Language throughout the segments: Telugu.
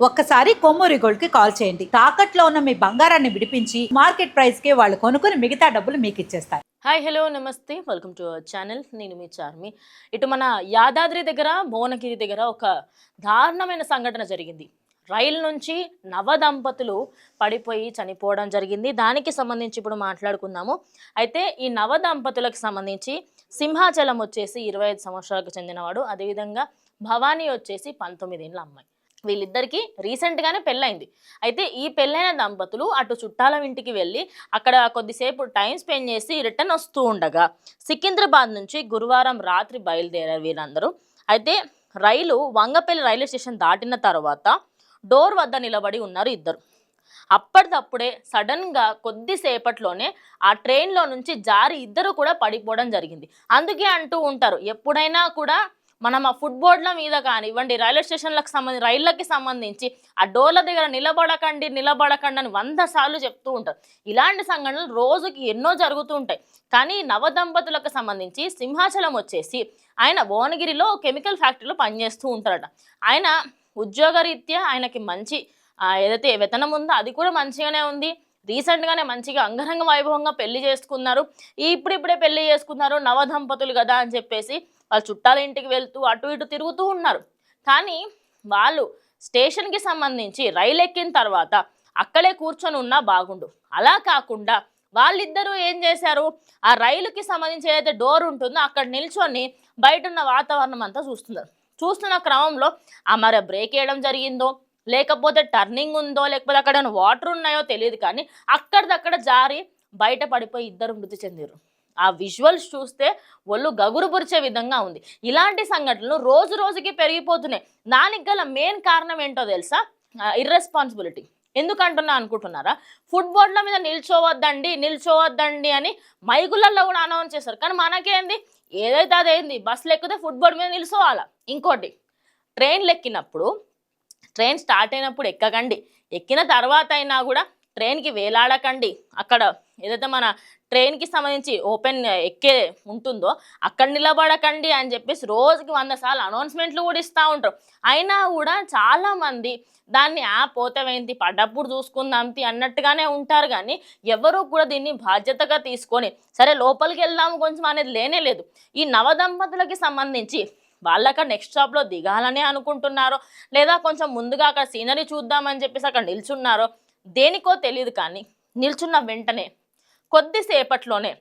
ఒక్కసారి కొమ్మూరి గోల్డ్కి కాల్ చేయండి. తాకట్లో ఉన్న మీ బంగారాన్ని విడిపించి మార్కెట్ ప్రైస్కి వాళ్ళు కొనుక్కుని మిగతా డబ్బులు మీకు ఇచ్చేస్తారు. హాయ్ హలో నమస్తే. Welcome to our channel. నేను మీ చార్మి. ఇటు మన యాదాద్రి దగ్గర భువనగిరి దగ్గర ఒక దారుణమైన సంఘటన జరిగింది. రైలు నుంచి నవ దంపతులు పడిపోయి చనిపోవడం జరిగింది. దానికి సంబంధించి ఇప్పుడు మాట్లాడుకుందాము. అయితే ఈ నవ దంపతులకు సంబంధించి సింహాచలం వచ్చేసి ఇరవై ఐదు సంవత్సరాలకు చెందినవాడు. అదేవిధంగా భవానీ వచ్చేసి పంతొమ్మిది ఏళ్ళ అమ్మాయి. వీళ్ళిద్దరికి రీసెంట్గానే పెళ్ళైంది అయితే ఈ పెళ్ళైన దంపతులు అటు చుట్టాల ఇంటికి వెళ్ళి అక్కడ కొద్దిసేపు టైం స్పెండ్ చేసి రిటర్న్ వస్తూ ఉండగా సికింద్రాబాద్ నుంచి గురువారం రాత్రి బయలుదేరారు వీళ్ళందరూ. అయితే రైలు వంగపల్లి రైల్వే స్టేషన్ దాటిన తర్వాత డోర్ వద్ద నిలబడి ఉన్నారు ఇద్దరు. అప్పటిదప్పుడే సడన్గా కొద్దిసేపట్లోనే ఆ ట్రైన్లో నుంచి జారి ఇద్దరు కూడా పడిపోవడం జరిగింది. అందుకే అంటూ ఉంటారు ఎప్పుడైనా కూడా మనం ఆ ఫుట్బోర్డ్ల మీద కానివ్వండి రైల్వే స్టేషన్లకు సంబంధించి రైళ్ళకి సంబంధించి ఆ డోర్ల దగ్గర నిలబడకండి నిలబడకండి అని వంద సార్లు చెప్తూ ఉంటారు. ఇలాంటి సంఘటనలు రోజుకి ఎన్నో జరుగుతూ ఉంటాయి. కానీ నవదంపతులకు సంబంధించి సింహాచలం వచ్చేసి ఆయన భువనగిరిలో కెమికల్ ఫ్యాక్టరీలో పనిచేస్తూ ఉంటారట. ఆయన ఉద్యోగరీత్యా ఆయనకి మంచి ఏదైతే వేతనం ఉందో అది కూడా మంచిగానే ఉంది. రీసెంట్గానే మంచిగా అంగరంగ వైభవంగా పెళ్ళి చేసుకున్నారు. ఇప్పుడిప్పుడే పెళ్ళి చేసుకున్నారు. నవదంపతులు కదా అని చెప్పేసి వాళ్ళ చుట్టాల ఇంటికి వెళ్తూ అటు ఇటు తిరుగుతూ ఉన్నారు. కానీ వాళ్ళు స్టేషన్కి సంబంధించి రైలు ఎక్కిన తర్వాత అక్కడే కూర్చొని ఉన్నా బాగుండు. అలా కాకుండా వాళ్ళిద్దరూ ఏం చేశారు? ఆ రైలుకి సంబంధించి ఏదైతే డోర్ ఉంటుందో అక్కడ నిల్చొని బయట ఉన్న వాతావరణం అంతా చూస్తున్నారు. చూస్తున్న క్రమంలో ఆ మరి బ్రేక్ వేయడం జరిగిందో? లేకపోతే టర్నింగ్ ఉందో లేకపోతే అక్కడ వాటర్ ఉన్నాయో తెలియదు కానీ అక్కడిదక్కడ జారి బయట పడిపోయి ఇద్దరు మృతి చెందారు ఆ విజువల్స్ చూస్తే ఒళ్ళు గగురుపరిచే విధంగా ఉంది. ఇలాంటి సంఘటనలు రోజు రోజుకి పెరిగిపోతున్నాయి. దానికి గల మెయిన్ కారణం ఏంటో తెలుసా? ఇర్రెస్పాన్సిబిలిటీ ఎందుకంటున్నా అనుకుంటున్నారా? ఫుట్బాల్ల మీద నిల్చోవద్దండి నిల్చోవద్దండి అని మైకులలో కూడా అనౌన్స్ చేస్తారు. కానీ మనకేంది? ఏదైతే అదేంది? బస్సులు ఎక్కితే ఫుట్బాల్ మీద నిల్చోవాలా? ఇంకోటి ట్రైన్లు ఎక్కినప్పుడు ట్రైన్ స్టార్ట్ అయినప్పుడు ఎక్కకండి. ఎక్కిన తర్వాత అయినా కూడా ట్రైన్కి వేలాడకండి. అక్కడ ఏదైతే మన ట్రైన్కి సంబంధించి ఓపెన్ ఎక్కే ఉంటుందో అక్కడ నిలబడకండి అని చెప్పేసి రోజుకి వంద సార్లు అనౌన్స్మెంట్లు కూడా ఇస్తూ ఉంటారు. అయినా కూడా చాలామంది దాన్ని ఆ పోతవేంటి పడ్డప్పుడు చూసుకుందాంతి అన్నట్టుగానే ఉంటారు కానీ ఎవరూ కూడా దీన్ని బాధ్యతగా తీసుకొని సరే లోపలికి వెళ్దాము కొంచెం అనేది లేనే లేదు. ఈ నవదంపతులకి సంబంధించి వాళ్ళక నెక్స్ట్ స్టాప్లో దిగాలని అనుకుంటున్నారో లేదా కొంచెం ముందుగా అక్కడ సీనరీ చూద్దామని చెప్పేసి అక్కడ నిల్చున్నారో దేనికో తెలియదు కానీ నిల్చున్న వెంటనే కొద్దిసేపట్లోనే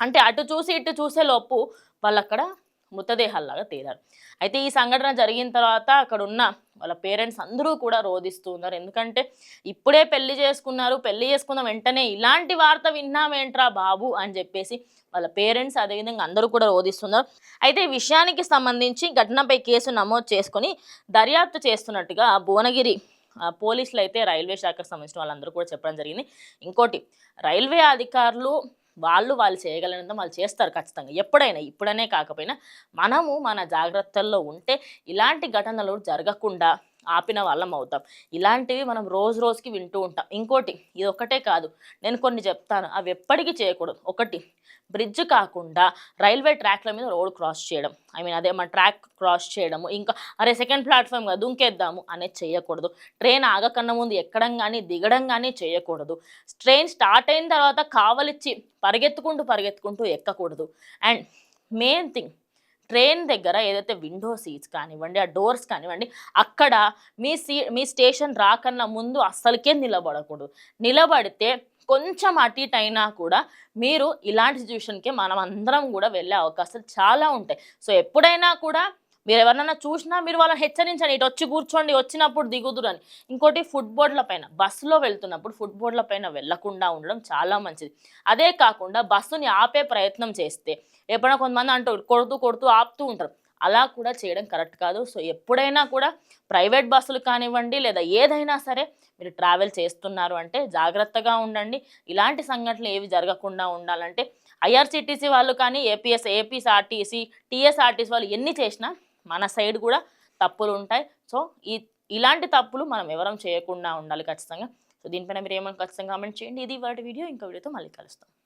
అంటే అటు చూసి ఇటు చూసే లోపు వాళ్ళు అక్కడ మృతదేహాల్లాగా తేలారు అయితే ఈ సంఘటన జరిగిన తర్వాత అక్కడ ఉన్న వాళ్ళ పేరెంట్స్ అందరూ కూడా రోధిస్తూ ఉన్నారు. ఎందుకంటే ఇప్పుడే పెళ్ళి చేసుకున్నారు పెళ్ళి చేసుకున్న వెంటనే ఇలాంటి వార్త విన్నామేంట్రా బాబు అని చెప్పేసి వాళ్ళ పేరెంట్స్ అదేవిధంగా అందరూ కూడా రోధిస్తున్నారు. అయితే ఈ విషయానికి సంబంధించి ఘటనపై కేసు నమోదు చేసుకొని దర్యాప్తు చేస్తున్నట్టుగా భువనగిరి ఆ, పోలీసులు అయితే రైల్వే శాఖకు సంబంధించిన వాళ్ళందరూ కూడా చెప్పడం జరిగింది. ఇంకోటి రైల్వే అధికారులు వాళ్ళు వాళ్ళు చేయగలిగినంత వాళ్ళు చేస్తారు ఖచ్చితంగా. ఎప్పుడైనా ఇప్పుడనే కాకపోయినా మనము మన జాగ్రత్తల్లో ఉంటే ఇలాంటి ఘటనలు జరగకుండా ఆపిన వాళ్ళం అవుతాం. ఇలాంటివి మనం రోజు రోజుకి వింటూ ఉంటాం. ఇంకోటి ఇది ఒక్కటే కాదు నేను కొన్ని చెప్తాను. అవి ఎప్పటికీ చేయకూడదు. ఒకటి బ్రిడ్జ్ కాకుండా రైల్వే ట్రాక్ల మీద రోడ్ క్రాస్ చేయడం. ఐ మీన్ అదే మన ట్రాక్ క్రాస్ చేయడము. ఇంకా అరే సెకండ్ ప్లాట్ఫామ్ కదా దుంకేద్దాము అనేది చేయకూడదు. ట్రైన్ ఆగకన్నా ముందు ఎక్కడం కానీ దిగడం కానీ చేయకూడదు. ట్రైన్ స్టార్ట్ అయిన తర్వాత కావలిచ్చి పరిగెత్తుకుంటూ పరిగెత్తుకుంటూ ఎక్కకూడదు. అండ్ మెయిన్ థింగ్ ట్రైన్ దగ్గర ఏదైతే విండో సీట్స్ కానివ్వండి ఆ డోర్స్ కానివ్వండి అక్కడ మీ సీ మీ స్టేషన్ రాకన్నా ముందు అస్సలకే నిలబడకూడదు. నిలబడితే కొంచెం అటు ఇటు అయినా కూడా మీరు ఇలాంటి సిచ్యువేషన్కి మనం అందరం కూడా వెళ్ళే అవకాశాలు చాలా ఉంటాయి. సో ఎప్పుడైనా కూడా మీరు ఎవరినైనా చూసినా మీరు వాళ్ళని హెచ్చరించండి. ఇటు వచ్చి కూర్చోండి వచ్చినప్పుడు దిగుదురని. ఇంకోటి ఫుడ్ బోర్డుల పైన బస్సులో వెళ్తున్నప్పుడు ఫుట్బోర్డ్ల పైన వెళ్ళకుండా ఉండడం చాలా మంచిది. అదే కాకుండా బస్సుని ఆపే ప్రయత్నం చేస్తే ఎప్పుడైనా కొంతమంది అంటూ కొడుతూ కొడుతూ ఆపుతూ ఉంటారు. అలా కూడా చేయడం కరెక్ట్ కాదు. సో ఎప్పుడైనా కూడా ప్రైవేట్ బస్సులు కానివ్వండి లేదా ఏదైనా సరే మీరు ట్రావెల్ చేస్తున్నారు అంటే జాగ్రత్తగా ఉండండి. ఇలాంటి సంఘటనలు ఏవి జరగకుండా ఉండాలంటే ఐఆర్సిటీసీ వాళ్ళు కానీ ఏపీఎస్ ఏపీఎస్ఆర్టీసీ టీఎస్ఆర్టీసీ వాళ్ళు ఎన్ని చేసినా మన సైడ్ కూడా తప్పులు ఉంటాయి సో ఈ ఇలాంటి తప్పులు మనం ఎవరం చేయకుండా ఉండాలి ఖచ్చితంగా. సో దీనిపైన మీరు ఏమైనా ఖచ్చితంగా కామెంట్ చేయండి. ఇది వాటి వీడియో. ఇంకో వీడియోతో మళ్ళీ కలుస్తాం.